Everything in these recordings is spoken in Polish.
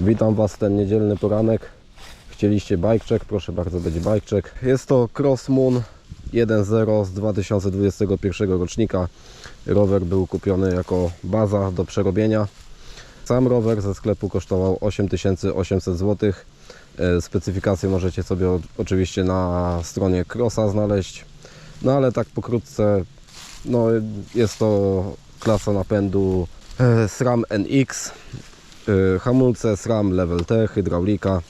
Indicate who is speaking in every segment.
Speaker 1: Witam Was ten niedzielny poranek. Chcieliście check, proszę bardzo, będzie check. Jest to Cross Moon 1.0 z 2021 rocznika. Rower był kupiony jako baza do przerobienia. Sam rower ze sklepu kosztował 8800 zł. Specyfikacje możecie sobie oczywiście na stronie Crossa znaleźć. No ale tak pokrótce, no jest to klasa napędu e, SRAM NX, hamulce SRAM Level T, hydraulika.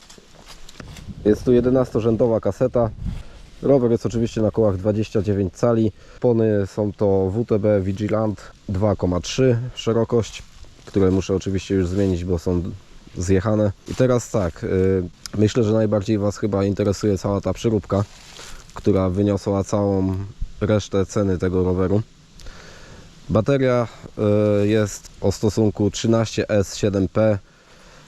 Speaker 1: Jest tu 11-rzędowa kaseta. Rower jest oczywiście na kołach 29 cali. Pony są to WTB Vigilant 2,3 szerokość, które muszę oczywiście już zmienić, bo są zjechane. I teraz tak, y, myślę, że najbardziej Was chyba interesuje cała ta przyróbka, która wyniosła całą resztę ceny tego roweru. Bateria y, jest o stosunku 13S7P.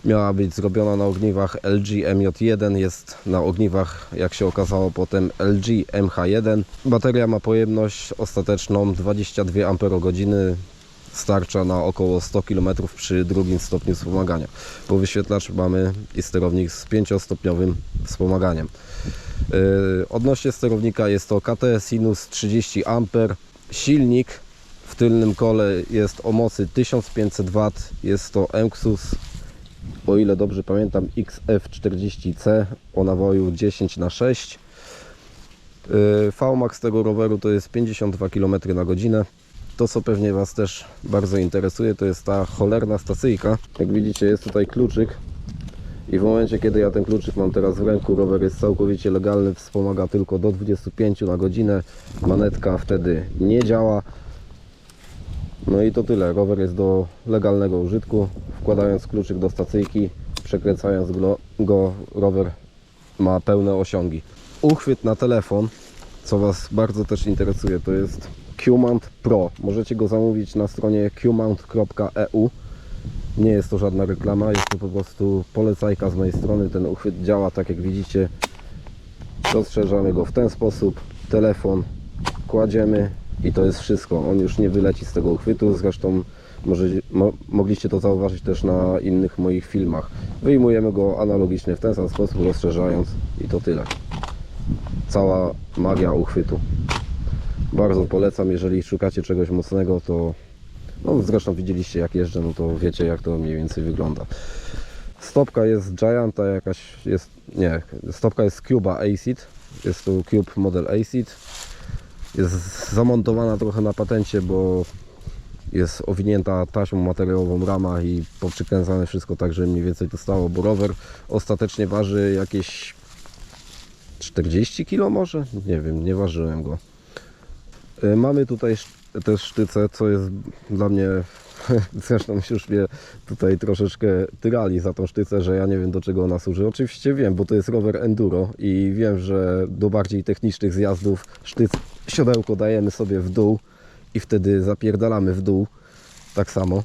Speaker 1: Miała być zrobiona na ogniwach LG MJ1, jest na ogniwach, jak się okazało potem, LG MH1. Bateria ma pojemność ostateczną 22 Ah, starcza na około 100 km przy drugim stopniu wspomagania. Po wyświetlacz mamy i sterownik z 5-stopniowym wspomaganiem. Yy, Odnośnie sterownika jest to KT Sinus 30 A. Silnik w tylnym kole jest o mocy 1500 W. Jest to Enxus, o ile dobrze pamiętam, XF40C o nawoju 10 na 6 Yy, VMAX tego roweru to jest 52 km na godzinę. To co pewnie Was też bardzo interesuje to jest ta cholerna stacyjka. Jak widzicie jest tutaj kluczyk i w momencie kiedy ja ten kluczyk mam teraz w ręku rower jest całkowicie legalny, wspomaga tylko do 25 na godzinę. Manetka wtedy nie działa. No i to tyle. Rower jest do legalnego użytku. Wkładając kluczyk do stacyjki, przekręcając go, go rower ma pełne osiągi. Uchwyt na telefon, co Was bardzo też interesuje, to jest Qmount Pro. Możecie go zamówić na stronie qmount.eu. Nie jest to żadna reklama, jest to po prostu polecajka z mojej strony. Ten uchwyt działa tak jak widzicie. Rozszerzamy go w ten sposób. Telefon kładziemy i to jest wszystko. On już nie wyleci z tego uchwytu. Zresztą może, mo, mogliście to zauważyć też na innych moich filmach. Wyjmujemy go analogicznie w ten sam sposób, rozszerzając i to tyle. Cała magia uchwytu. Bardzo polecam, jeżeli szukacie czegoś mocnego, to no zresztą widzieliście jak jeżdżę, no to wiecie jak to mniej więcej wygląda. Stopka jest Gianta jakaś, jest, nie, stopka jest Cuba Acid, jest to Cube model Acid. Jest zamontowana trochę na patencie, bo jest owinięta taśmą materiałową rama i poprzykręcane wszystko tak, że mniej więcej to stało, bo rower ostatecznie waży jakieś 40 kg może? Nie wiem, nie ważyłem go. Y, Mamy tutaj też sztyce, co jest dla mnie, zresztą już mnie tutaj troszeczkę tyrali za tą sztycę, że ja nie wiem do czego ona służy. Oczywiście wiem, bo to jest rower enduro i wiem, że do bardziej technicznych zjazdów sztyc, siodełko dajemy sobie w dół i wtedy zapierdalamy w dół tak samo.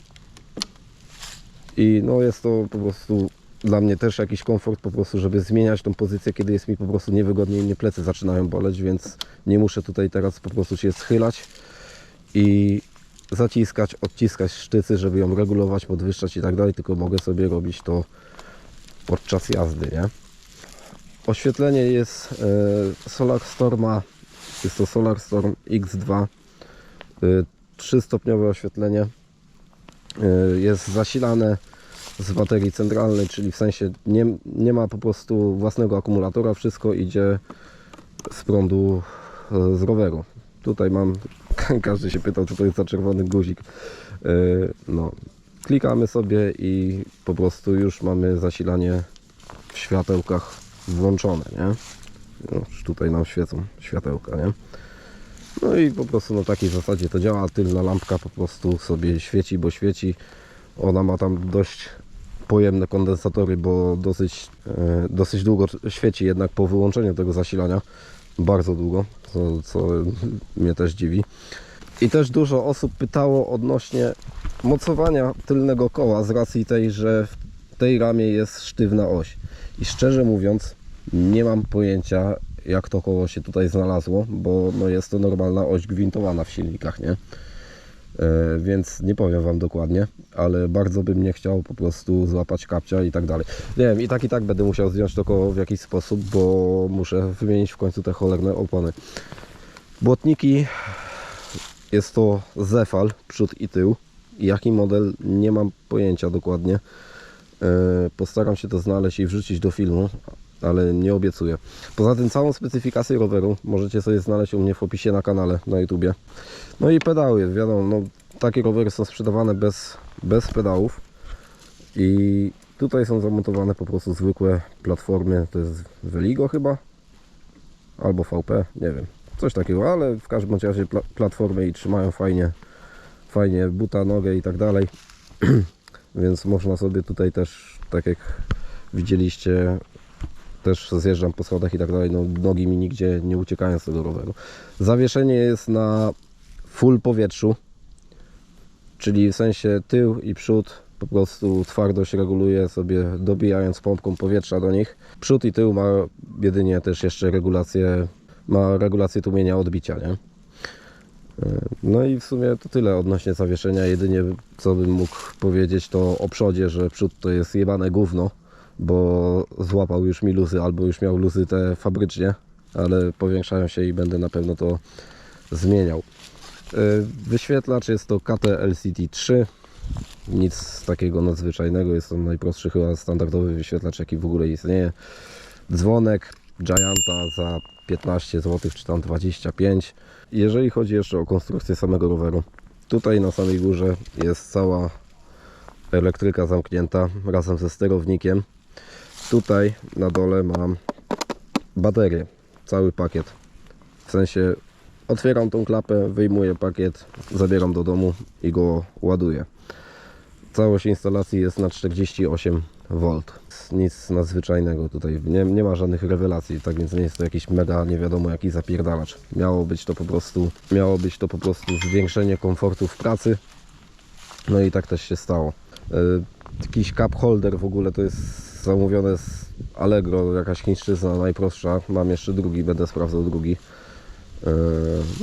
Speaker 1: I no jest to po prostu dla mnie też jakiś komfort po prostu, żeby zmieniać tą pozycję, kiedy jest mi po prostu niewygodnie i mnie plecy zaczynają boleć, więc nie muszę tutaj teraz po prostu się schylać i zaciskać, odciskać sztycy, żeby ją regulować, podwyższać i tak dalej, tylko mogę sobie robić to podczas jazdy, nie? Oświetlenie jest e, Solar Storma, jest to Solar Storm X2, e, 3-stopniowe oświetlenie, e, jest zasilane z baterii centralnej, czyli w sensie nie, nie ma po prostu własnego akumulatora, wszystko idzie z prądu e, z roweru. Tutaj mam, każdy się pytał, co to jest za czerwony guzik. No, klikamy sobie i po prostu już mamy zasilanie w światełkach włączone, nie? No, tutaj nam świecą światełka, nie? No i po prostu na takiej zasadzie to działa. Tylna lampka po prostu sobie świeci, bo świeci. Ona ma tam dość pojemne kondensatory, bo dosyć, e, dosyć długo świeci jednak po wyłączeniu tego zasilania. Bardzo długo, co, co mnie też dziwi. I też dużo osób pytało odnośnie mocowania tylnego koła z racji tej, że w tej ramie jest sztywna oś. I szczerze mówiąc, nie mam pojęcia jak to koło się tutaj znalazło, bo no jest to normalna oś gwintowana w silnikach, nie? E, więc nie powiem Wam dokładnie, ale bardzo bym nie chciał po prostu złapać kapcia i tak dalej. Nie wiem, i tak i tak będę musiał zdjąć to koło w jakiś sposób, bo muszę wymienić w końcu te cholerne opony. Błotniki jest to Zefal, przód i tył. Jaki model, nie mam pojęcia dokładnie. E, Postaram się to znaleźć i wrzucić do filmu, ale nie obiecuję. Poza tym całą specyfikację roweru możecie sobie znaleźć u mnie w opisie na kanale na YouTubie. No i pedały, wiadomo, no, takie rowery są sprzedawane bez, bez pedałów i tutaj są zamontowane po prostu zwykłe platformy, to jest Veligo chyba, albo VP, nie wiem, coś takiego, ale w każdym razie pla platformy i trzymają fajnie, fajnie buta, nogę i tak dalej, więc można sobie tutaj też, tak jak widzieliście, też zjeżdżam po schodach i tak dalej, no nogi mi nigdzie nie uciekają z tego roweru. Zawieszenie jest na full powietrzu, czyli w sensie tył i przód po prostu twardość reguluje sobie dobijając pompką powietrza do nich. Przód i tył ma jedynie też jeszcze regulację, ma regulację tłumienia odbicia, nie? No i w sumie to tyle odnośnie zawieszenia. Jedynie co bym mógł powiedzieć to o przodzie, że przód to jest jebane gówno, bo złapał już mi luzy albo już miał luzy te fabrycznie, ale powiększają się i będę na pewno to zmieniał. Yy, Wyświetlacz jest to KT LCD 3. Nic takiego nadzwyczajnego, jest to najprostszy chyba standardowy wyświetlacz jaki w ogóle istnieje. Dzwonek Gianta za 15 zł czy tam 25. Jeżeli chodzi jeszcze o konstrukcję samego roweru, tutaj na samej górze jest cała elektryka zamknięta razem ze sterownikiem. Tutaj na dole mam baterię, cały pakiet. W sensie otwieram tą klapę, wyjmuję pakiet, zabieram do domu i go ładuję. Całość instalacji jest na 48 V. Nic nadzwyczajnego tutaj, nie, nie ma żadnych rewelacji, tak więc nie jest to jakiś mega nie wiadomo jaki zapierdalacz. Miało być to po prostu, miało być to po prostu zwiększenie komfortu w pracy. No i tak też się stało. E, Jakiś cup holder w ogóle to jest zamówione z Allegro, jakaś chińszczyzna najprostsza. Mam jeszcze drugi, będę sprawdzał drugi. E,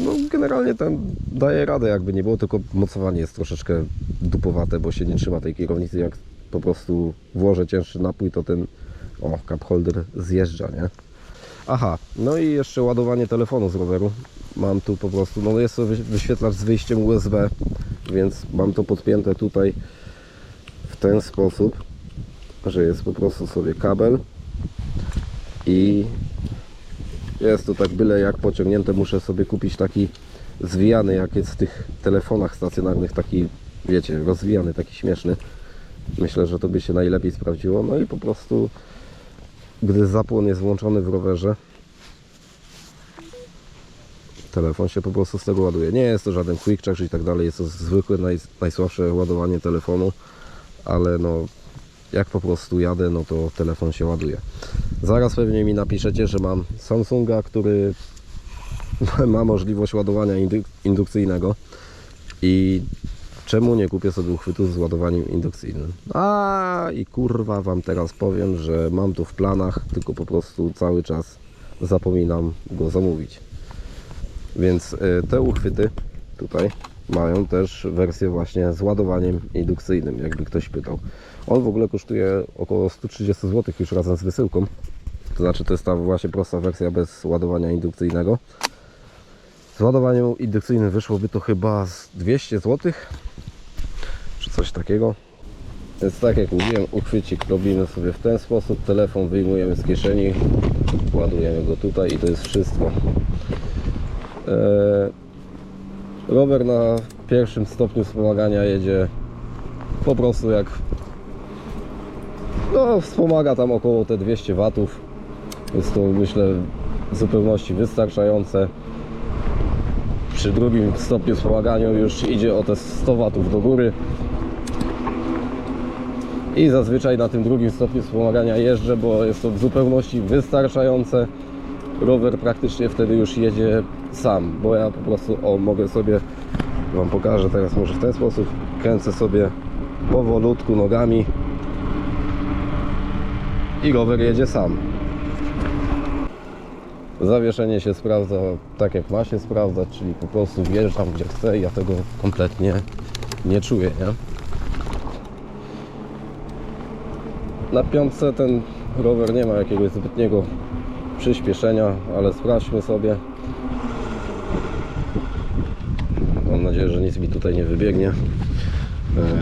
Speaker 1: No generalnie ten daje radę jakby nie było, tylko mocowanie jest troszeczkę dupowate, bo się nie trzyma tej kierownicy. Jak po prostu włożę cięższy napój, to ten o, cup holder zjeżdża, nie? Aha, no i jeszcze ładowanie telefonu z roweru. Mam tu po prostu, no jest to wyś- wyświetlacz z wyjściem USB, więc mam to podpięte tutaj w ten sposób, że jest po prostu sobie kabel i jest to tak byle jak pociągnięte. Muszę sobie kupić taki zwijany, jak jest w tych telefonach stacjonarnych, taki wiecie, rozwijany, taki śmieszny. Myślę, że to by się najlepiej sprawdziło. No i po prostu, gdy zapłon jest włączony w rowerze, telefon się po prostu z tego ładuje. Nie jest to żaden quick charge i tak dalej, jest to zwykłe, naj, najsłabsze ładowanie telefonu, ale no jak po prostu jadę, no to telefon się ładuje. Zaraz pewnie mi napiszecie, że mam Samsunga, który ma możliwość ładowania indu- indukcyjnego i czemu nie kupię sobie uchwytu z ładowaniem indukcyjnym. A i kurwa wam teraz powiem, że mam to w planach, tylko po prostu cały czas zapominam go zamówić. Więc y, te uchwyty tutaj mają też wersję właśnie z ładowaniem indukcyjnym, jakby ktoś pytał. On w ogóle kosztuje około 130 zł już razem z wysyłką. To znaczy to jest ta właśnie prosta wersja bez ładowania indukcyjnego. Z ładowaniem indukcyjnym wyszłoby to chyba z 200 zł czy coś takiego. Więc tak jak mówiłem, uchwycik robimy sobie w ten sposób. Telefon wyjmujemy z kieszeni, ładujemy go tutaj i to jest wszystko. Eee, rower na pierwszym stopniu wspomagania jedzie po prostu jak no wspomaga tam około te 200 watów. Jest to myślę w zupełności wystarczające. Przy drugim stopniu wspomagania już idzie o te 100 watów do góry. I zazwyczaj na tym drugim stopniu wspomagania jeżdżę, bo jest to w zupełności wystarczające rower praktycznie wtedy już jedzie sam, bo ja po prostu o mogę sobie Wam pokażę teraz może w ten sposób kręcę sobie powolutku nogami i rower jedzie sam Zawieszenie się sprawdza tak jak ma się sprawdzać, czyli po prostu wjeżdżam gdzie chcę i ja tego kompletnie nie czuję, nie? Na piątce ten rower nie ma jakiegoś zbytniego przyspieszenia, ale sprawdźmy sobie. Mam nadzieję, że nic mi tutaj nie wybiegnie.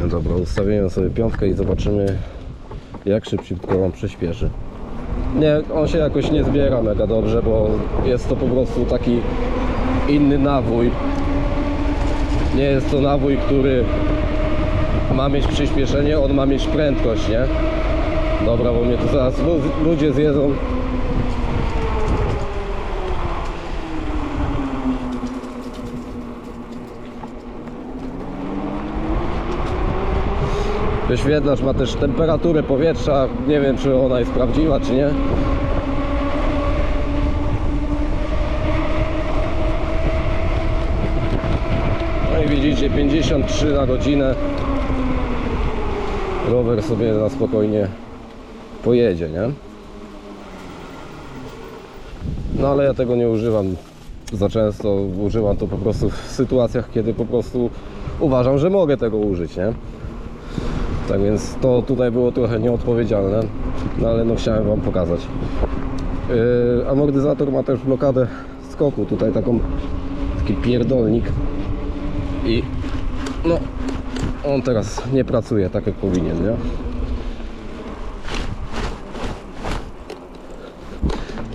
Speaker 1: E, dobra, ustawimy sobie piątkę i zobaczymy jak szybciutko on przyspieszy. Nie, on się jakoś nie zbiera mega dobrze, bo jest to po prostu taki inny nawój. Nie jest to nawój, który ma mieć przyspieszenie, on ma mieć prędkość, nie? Dobra, bo mnie tu zaraz lu- ludzie zjedzą. Wyświetlacz ma też temperaturę powietrza. Nie wiem, czy ona jest prawdziwa, czy nie. No i widzicie, 53 na godzinę. Rower sobie na spokojnie pojedzie, nie? No ale ja tego nie używam za często. Używam to po prostu w sytuacjach, kiedy po prostu uważam, że mogę tego użyć, nie? Tak więc to tutaj było trochę nieodpowiedzialne, no ale no chciałem Wam pokazać. Yy, amortyzator ma też blokadę skoku, tutaj taką, taki pierdolnik i no on teraz nie pracuje tak jak powinien, nie?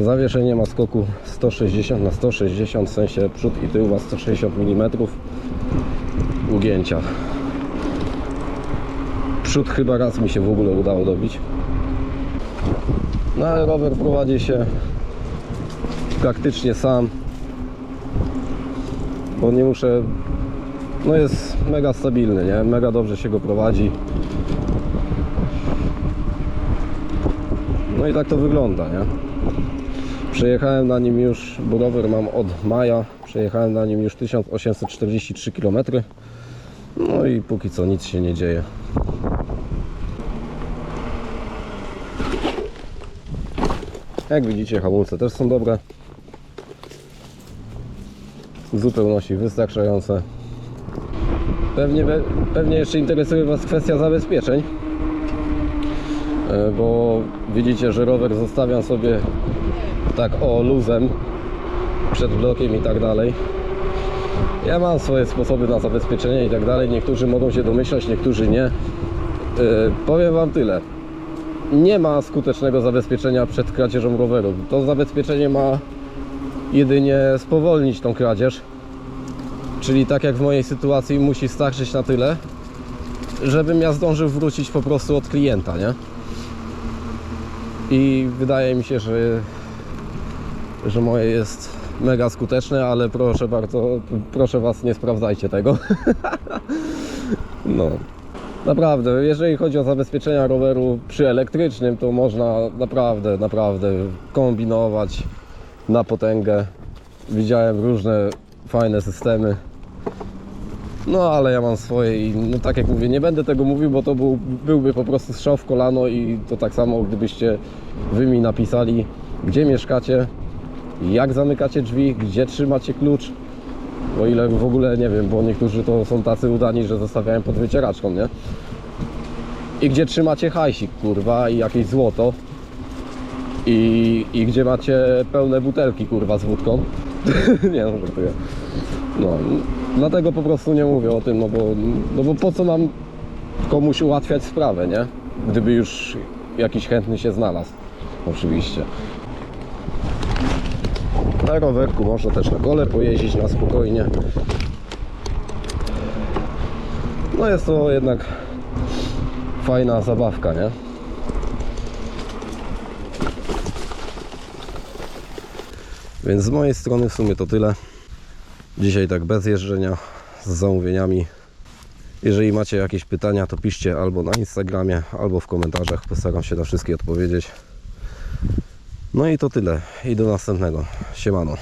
Speaker 1: Zawieszenie ma skoku 160 na 160, w sensie przód i tył ma 160 mm ugięcia. Chyba raz mi się w ogóle udało dobić. No ale rower prowadzi się praktycznie sam. Bo nie muszę. No jest mega stabilny, nie? Mega dobrze się go prowadzi. No i tak to wygląda, nie? Przejechałem na nim już, bo rower mam od maja. Przejechałem na nim już 1843 km. No i póki co nic się nie dzieje. Jak widzicie hamulce też są dobre. W zupełności wystarczające. Pewnie, pewnie jeszcze interesuje Was kwestia zabezpieczeń. E, Bo widzicie, że rower zostawiam sobie tak o luzem przed blokiem i tak dalej. Ja mam swoje sposoby na zabezpieczenie i tak dalej. Niektórzy mogą się domyślać, niektórzy nie. E, Powiem Wam tyle nie ma skutecznego zabezpieczenia przed kradzieżą roweru. To zabezpieczenie ma jedynie spowolnić tą kradzież. Czyli tak jak w mojej sytuacji musi starczyć na tyle, żebym ja zdążył wrócić po prostu od klienta, nie? I wydaje mi się, że, że moje jest mega skuteczne, ale proszę bardzo, proszę Was, nie sprawdzajcie tego. no. Naprawdę, jeżeli chodzi o zabezpieczenia roweru przy elektrycznym, to można naprawdę, naprawdę kombinować na potęgę. Widziałem różne fajne systemy. No ale ja mam swoje i no tak jak mówię, nie będę tego mówił, bo to był, byłby po prostu strzał w kolano i to tak samo gdybyście wy mi napisali, gdzie mieszkacie, jak zamykacie drzwi, gdzie trzymacie klucz. O ile w ogóle nie wiem, bo niektórzy to są tacy udani, że zostawiają pod wycieraczką, nie? I gdzie trzymacie hajsik, kurwa, i jakieś złoto. I, I gdzie macie pełne butelki, kurwa, z wódką. nie no, żartuję. No, dlatego po prostu nie mówię o tym, no bo, no bo po co mam komuś ułatwiać sprawę, nie? Gdyby już jakiś chętny się znalazł. Oczywiście. Na rowerku można też na kole pojeździć na spokojnie. No jest to jednak fajna zabawka, nie? Więc z mojej strony w sumie to tyle. Dzisiaj tak bez jeżdżenia, z zamówieniami. Jeżeli macie jakieś pytania, to piszcie albo na Instagramie, albo w komentarzach. Postaram się na wszystkie odpowiedzieć. No i to tyle. I do następnego. Siemano.